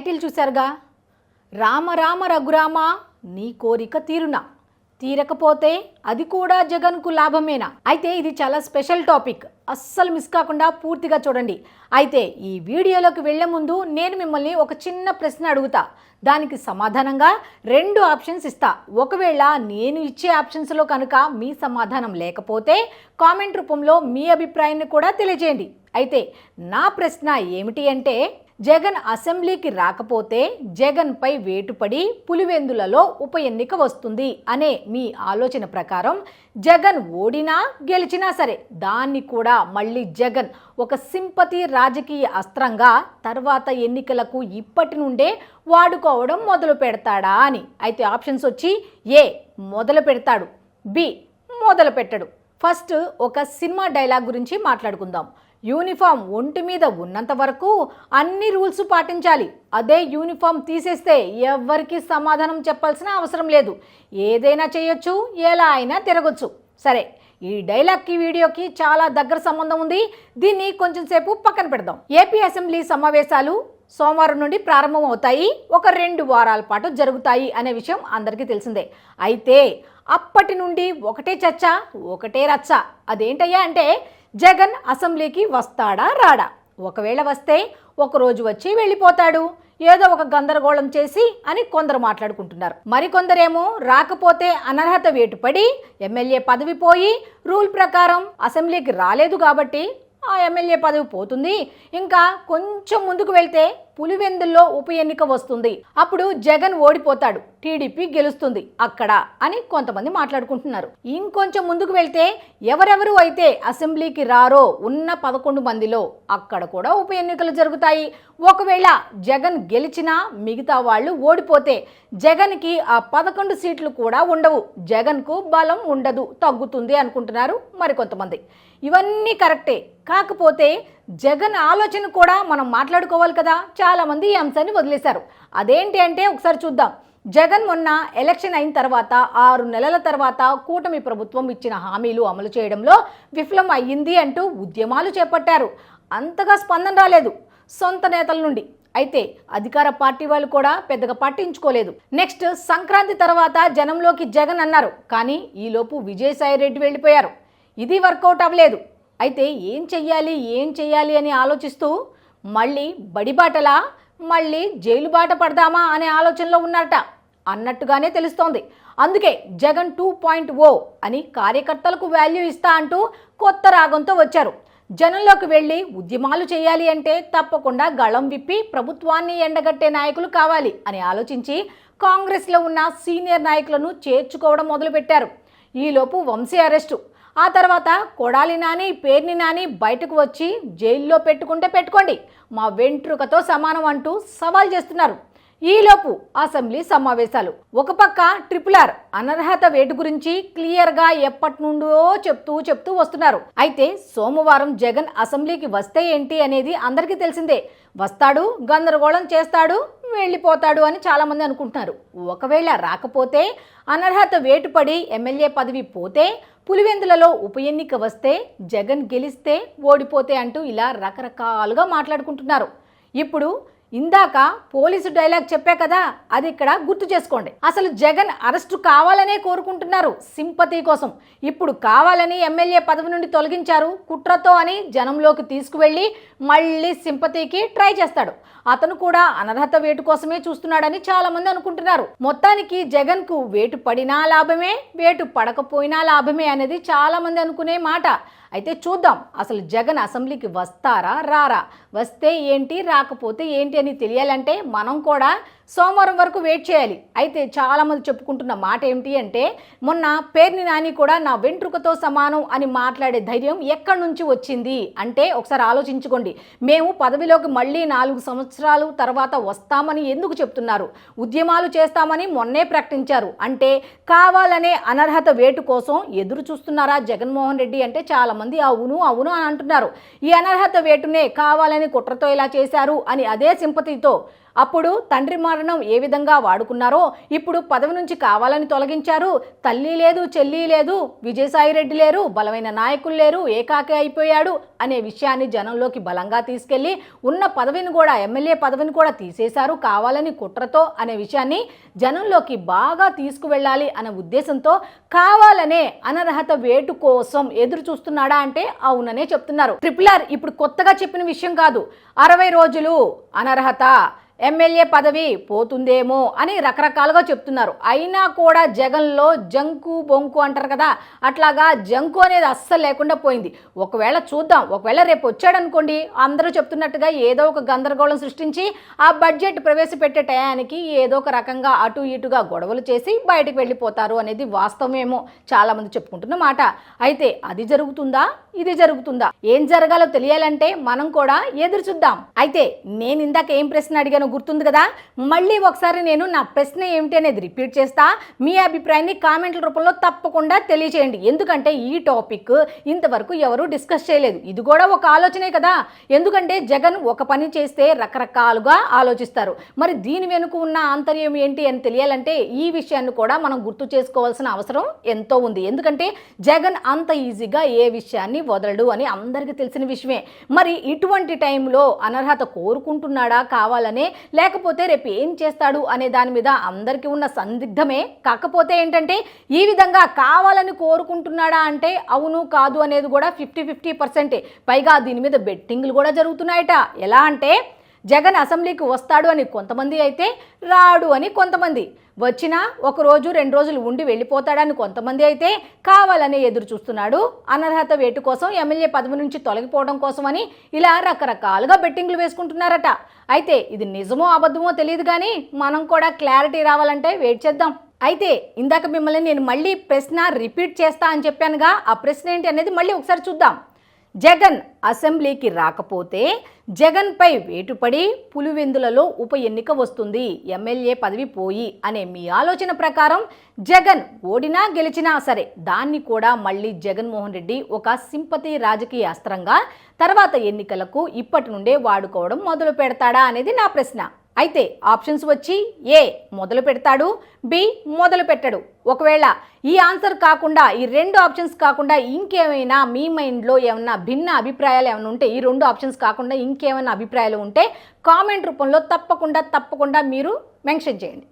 Title చూశారుగా? రామ రామ రఘురామ నీ కోరిక తీరునా? తీరకపోతే అది కూడా జగన్కు లాభమేనా? అయితే ఇది చాలా స్పెషల్ టాపిక్. అస్సలు మిస్ కాకుండా పూర్తిగా చూడండి. అయితే ఈ వీడియోలోకి వెళ్ళే ముందు నేను మిమ్మల్ని ఒక చిన్న ప్రశ్న అడుగుతా. దానికి సమాధానంగా రెండు ఆప్షన్స్ ఇస్తా. ఒకవేళ నేను ఇచ్చే ఆప్షన్స్లో కనుక మీ సమాధానం లేకపోతే కామెంట్ రూపంలో మీ అభిప్రాయాన్ని కూడా తెలియజేయండి. అయితే నా ప్రశ్న ఏమిటి అంటే జగన్ అసెంబ్లీకి రాకపోతే జగన్పై వేటుపడి పులివెందులలో ఉప ఎన్నిక వస్తుంది అనే మీ ఆలోచన ప్రకారం జగన్ ఓడినా గెలిచినా సరే దాన్ని కూడా మళ్ళీ జగన్ ఒక సింపతి రాజకీయ అస్త్రంగా తర్వాత ఎన్నికలకు ఇప్పటి నుండే వాడుకోవడం మొదలు పెడతాడా అని. అయితే ఆప్షన్స్ వచ్చి ఏ మొదలు పెడతాడు బి మొదలు పెట్టడు. ఫస్ట్ ఒక సినిమా డైలాగ్ గురించి మాట్లాడుకుందాం. యూనిఫామ్ ఒంటి మీద ఉన్నంత వరకు అన్ని రూల్స్ పాటించాలి. అదే యూనిఫామ్ తీసేస్తే ఎవరికి సమాధానం చెప్పాల్సిన అవసరం లేదు. ఏదైనా చేయొచ్చు ఎలా అయినా తిరగొచ్చు. సరే ఈ డైలాగ్కి వీడియోకి చాలా దగ్గర సంబంధం ఉంది. దీన్ని కొంచెం సేపు పక్కన పెడదాం. ఏపీ అసెంబ్లీ సమావేశాలు సోమవారం నుండి ప్రారంభం అవుతాయి ఒక రెండు వారాల పాటు జరుగుతాయి అనే విషయం అందరికీ తెలిసిందే. అయితే అప్పటి నుండి ఒకటే చర్చ ఒకటే రచ్చ. అదేంటయ్యా అంటే జగన్ అసెంబ్లీకి వస్తాడా రాడా? ఒకవేళ వస్తే ఒకరోజు వచ్చి వెళ్ళిపోతాడు. ఏదో ఒక గందరగోళం చేసి అని కొందరు మాట్లాడుకుంటున్నారు. మరికొందరేమో రాకపోతే అనర్హత వేటుపడి ఎమ్మెల్యే పదవి పోయి రూల్ ప్రకారం అసెంబ్లీకి రాలేదు కాబట్టి ఆ ఎమ్మెల్యే పదవి పోతుంది. ఇంకా కొంచెం ముందుకు వెళ్తే పులివెందుల్లో ఉప ఎన్నిక వస్తుంది. అప్పుడు జగన్ ఓడిపోతాడు. టీడీపీ గెలుస్తుంది అక్కడ అని కొంతమంది మాట్లాడుకుంటున్నారు. ఇంకొంచెం ముందుకు వెళ్తే ఎవరెవరు అయితే అసెంబ్లీకి రారో ఉన్న పదకొండు మందిలో అక్కడ కూడా ఉప ఎన్నికలు జరుగుతాయి. ఒకవేళ జగన్ గెలిచినా మిగతా వాళ్ళు ఓడిపోతే జగన్కి ఆ పదకొండు సీట్లు కూడా ఉండవు. జగన్కు బలం ఉండదు. తగ్గుతుంది అనుకుంటున్నారు మరికొంతమంది. ఇవన్నీ కరెక్టే. కాకపోతే జగన్ ఆలోచన కూడా మనం మాట్లాడుకోవాలి కదా. చాలామంది ఈ అంశాన్ని వదిలేశారు. అదేంటి అంటే ఒకసారి చూద్దాం. జగన్ మొన్న ఎలక్షన్ అయిన తర్వాత ఆరు నెలల తర్వాత కూటమి ప్రభుత్వం ఇచ్చిన హామీలు అమలు చేయడంలో విఫలం అయ్యింది అంటూ ఉద్యమాలు చేపట్టారు. అంతగా స్పందన రాలేదు సొంత నేతల నుండి. అయితే అధికార పార్టీ వాళ్ళు కూడా పెద్దగా పట్టించుకోలేదు. నెక్స్ట్ సంక్రాంతి తర్వాత జనంలోకి జగన్ అన్నారు. కానీ ఈలోపు విజయసాయి రెడ్డి వెళ్ళిపోయారు. ఇది వర్కౌట్ అవ్వలేదు. అయితే ఏం చెయ్యాలి ఏం చెయ్యాలి అని ఆలోచిస్తూ మళ్ళీ బడిబాటలా మళ్ళీ జైలు బాట పడదామా అనే ఆలోచనలో ఉన్నారట. అన్నట్టుగానే తెలుస్తోంది. అందుకే జగన్ టూ పాయింట్ ఓ అని కార్యకర్తలకు వాల్యూ ఇస్తా అంటూ కొత్త రాగంతో వచ్చారు. జనంలోకి వెళ్ళి ఉద్యమాలు చేయాలి అంటే తప్పకుండా గళం విప్పి ప్రభుత్వాన్ని ఎండగట్టే నాయకులు కావాలి అని ఆలోచించి కాంగ్రెస్లో ఉన్న సీనియర్ నాయకులను చేర్చుకోవడం మొదలుపెట్టారు. ఈలోపు వంశీ అరెస్టు. ఆ తర్వాత కొడాలి నాని పేర్ని నాని బయటకు వచ్చి జైల్లో పెట్టుకుంటే పెట్టుకోండి. మా వెంట్రుకతో సమానం అంటూ సవాల్ చేస్తున్నారు. ఈలోపు అసెంబ్లీ సమావేశాలు. ఒక పక్క ట్రిపుల్ ఆర్ అనర్హత వేటు గురించి క్లియర్గా ఎప్పటి నుండో చెప్తూ చెప్తూ వస్తున్నారు. అయితే సోమవారం జగన్ అసెంబ్లీకి వస్తే ఏంటి అనేది అందరికీ తెలిసిందే. వస్తాడు గందరగోళం చేస్తాడు వెళ్ళిపోతాడు అని చాలామంది అనుకుంటున్నారు. ఒకవేళ రాకపోతే అనర్హత వేటుపడి ఎమ్మెల్యే పదవి పోతే పులివెందులలో ఉప ఎన్నిక వస్తే జగన్ గెలిస్తే ఓడిపోతే అంటూ ఇలా రకరకాలుగా మాట్లాడుకుంటున్నారు. ఇప్పుడు ఇందాక పోలీసు డైలాగ్ చెప్పా కదా అది ఇక్కడ గుర్తు చేసుకోండి. అసలు జగన్ అరెస్టు కావాలనే కోరుకుంటున్నారు సింపతి కోసం. ఇప్పుడు కావాలని ఎమ్మెల్యే పదవి నుండి తొలగించారు కుట్రతో అని జనంలోకి తీసుకువెళ్ళి మళ్ళీ సింపతికి ట్రై చేస్తాడు. అతను కూడా అనర్హత వేటు కోసమే చూస్తున్నాడని చాలా మంది అనుకుంటున్నారు. మొత్తానికి జగన్కు వేటు పడినా లాభమే వేటు పడకపోయినా లాభమే అనేది చాలా మంది అనుకునే మాట. అయితే చూద్దాం అసలు జగన్ అసెంబ్లీకి వస్తారా రారా? వస్తే ఏంటి రాకపోతే ఏంటి అని తెలియాలంటే మనం కూడా సోమవారం వరకు వెయిట్ చేయాలి. అయితే చాలామంది చెప్పుకుంటున్న మాట ఏమిటి అంటే మొన్న పేర్ని నాని కూడా నా వెంట్రుకతో సమానం అని మాట్లాడే ధైర్యం ఎక్కడి నుంచి వచ్చింది? అంటే ఒకసారి ఆలోచించుకోండి. మేము పదవిలోకి మళ్ళీ నాలుగు సంవత్సరాలు తర్వాత వస్తామని ఎందుకు చెప్తున్నారు? ఉద్యమాలు చేస్తామని మొన్నే ప్రకటించారు. అంటే కావాలనే అనర్హత వేటు కోసం ఎదురు చూస్తున్నారా జగన్మోహన్ రెడ్డి అంటే చాలామంది అవును అవును అని అంటున్నారు. ఈ అనర్హత వేటునే కావాలని కుట్రతో ఇలా చేశారు? అని అదే సింపతితో అప్పుడు తండ్రి మరణం ఏ విధంగా వాడుకున్నారో ఇప్పుడు పదవి నుంచి కావాలని తొలగించారు. తల్లి లేదు చెల్లి లేదు విజయసాయి రెడ్డి లేరు బలమైన నాయకులు లేరు ఏకాకి అయిపోయాడు అనే విషయాన్ని జనంలోకి బలంగా తీసుకెళ్ళి ఉన్న పదవిని కూడా ఎమ్మెల్యే పదవిని కూడా తీసేశారు కావాలని కుట్రతో అనే విషయాన్ని జనంలోకి బాగా తీసుకువెళ్ళాలి అనే ఉద్దేశంతో కావాలనే అనర్హత వేటు కోసం ఎదురు చూస్తున్నాడా అంటే అవుననే చెప్తున్నారు. ట్రిపుల్ ఆర్ ఇప్పుడు కొత్తగా చెప్పిన విషయం కాదు. అరవై రోజులు అనర్హత ఎమ్మెల్యే పదవి పోతుందేమో అని రకరకాలుగా చెప్తున్నారు. అయినా కూడా జగన్లో జంకు బొంకు అంటారు కదా అట్లాగా జంకు అనేది అస్సలు లేకుండా పోయింది. ఒకవేళ చూద్దాం ఒకవేళ రేపు వచ్చాడనుకోండి అందరూ చెప్తున్నట్టుగా ఏదో ఒక గందరగోళం సృష్టించి ఆ బడ్జెట్ ప్రవేశపెట్టే టయానికి ఏదో ఒక రకంగా అటు ఇటుగా గొడవలు చేసి బయటకు వెళ్ళిపోతారు అనేది వాస్తవమేమో చాలామంది చెప్పుకుంటున్న మాట. అయితే అది జరుగుతుందా? ఇది జరుగుతుందా? ఏం జరగాలో తెలియాలంటే మనం కూడా ఎదురు చూద్దాం. అయితే నేను ఇందాక ఏం ప్రశ్న అడిగాను గుర్తుంది కదా? మళ్ళీ ఒకసారి నేను నా ప్రశ్న ఏమిటి అనేది రిపీట్ చేస్తా. మీ అభిప్రాయాన్ని కామెంట్ల రూపంలో తప్పకుండా తెలియచేయండి. ఎందుకంటే ఈ టాపిక్ ఇంతవరకు ఎవరు డిస్కస్ చేయలేదు. ఇది కూడా ఒక ఆలోచనే కదా? ఎందుకంటే జగన్ ఒక పని చేస్తే రకరకాలుగా ఆలోచిస్తారు. మరి దీని వెనుక ఉన్న ఆంతర్యం ఏంటి అని తెలియాలంటే ఈ విషయాన్ని కూడా మనం గుర్తు చేసుకోవాల్సిన అవసరం ఎంతో ఉంది. ఎందుకంటే జగన్ అంత ఈజీగా ఏ విషయాన్ని వదలడు అని అందరికీ తెలిసిన విషయమే. మరి ఇటువంటి టైంలో అనర్హత కోరుకుంటున్నాడా? కావాలనే లేకపోతే రేపు ఏం చేస్తాడు అనే దాని మీద అందరికీ ఉన్న సందిగ్ధమే. కాకపోతే ఏంటంటే ఈ విధంగా కావాలని కోరుకుంటున్నాడా అంటే అవును కాదు అనేది కూడా ఫిఫ్టీ ఫిఫ్టీ పర్సెంటే. పైగా దీని మీద బెట్టింగ్లు కూడా జరుగుతున్నాయట. ఎలా అంటే జగన్ అసెంబ్లీకి వస్తాడు అని కొంతమంది అయితే రాడు అని కొంతమంది. వచ్చినా ఒకరోజు రెండు రోజులు ఉండి వెళ్ళిపోతాడని కొంతమంది అయితే కావాలని ఎదురు చూస్తున్నాడు. అనర్హత వేటు కోసం ఎమ్మెల్యే పదవి నుంచి తొలగిపోవడం కోసమని ఇలా రకరకాలుగా బెట్టింగ్లు వేసుకుంటున్నారట. అయితే ఇది నిజమో అబద్ధమో తెలియదు కానీ మనం కూడా క్లారిటీ రావాలంటే వెయిట్ చేద్దాం. అయితే ఇందాక మిమ్మల్ని నేను మళ్ళీ ప్రశ్న రిపీట్ చేస్తా అని చెప్పానుగా ఆ ప్రశ్న ఏంటి అనేది మళ్ళీ ఒకసారి చూద్దాం. జగన్ అసెంబ్లీకి రాకపోతే జగన్పై వేటుపడి పులివెందులలో ఉప ఎన్నిక వస్తుంది. ఎమ్మెల్యే పదవి పోయి అనే మీ ఆలోచన ప్రకారం జగన్ ఓడినా గెలిచినా సరే దాన్ని కూడా మళ్ళీ జగన్మోహన్ రెడ్డి ఒక సింపతి రాజకీయ అస్త్రంగా తర్వాత ఎన్నికలకు ఇప్పటి నుండే వాడుకోవడం మొదలు పెడతాడా అనేది నా ప్రశ్న. అయితే ఆప్షన్స్ వచ్చి ఏ మొదలు పెడతాడు బి మొదలు పెట్టడు. ఒకవేళ ఈ ఆన్సర్ కాకుండా ఈ రెండు ఆప్షన్స్ కాకుండా ఇంకేమైనా మీ మైండ్లో ఏమైనా భిన్న అభిప్రాయాలు ఏమైనా ఉంటే ఈ రెండు ఆప్షన్స్ కాకుండా ఇంకేమైనా అభిప్రాయాలు ఉంటే కామెంట్ రూపంలో తప్పకుండా తప్పకుండా మీరు మెన్షన్ చేయండి.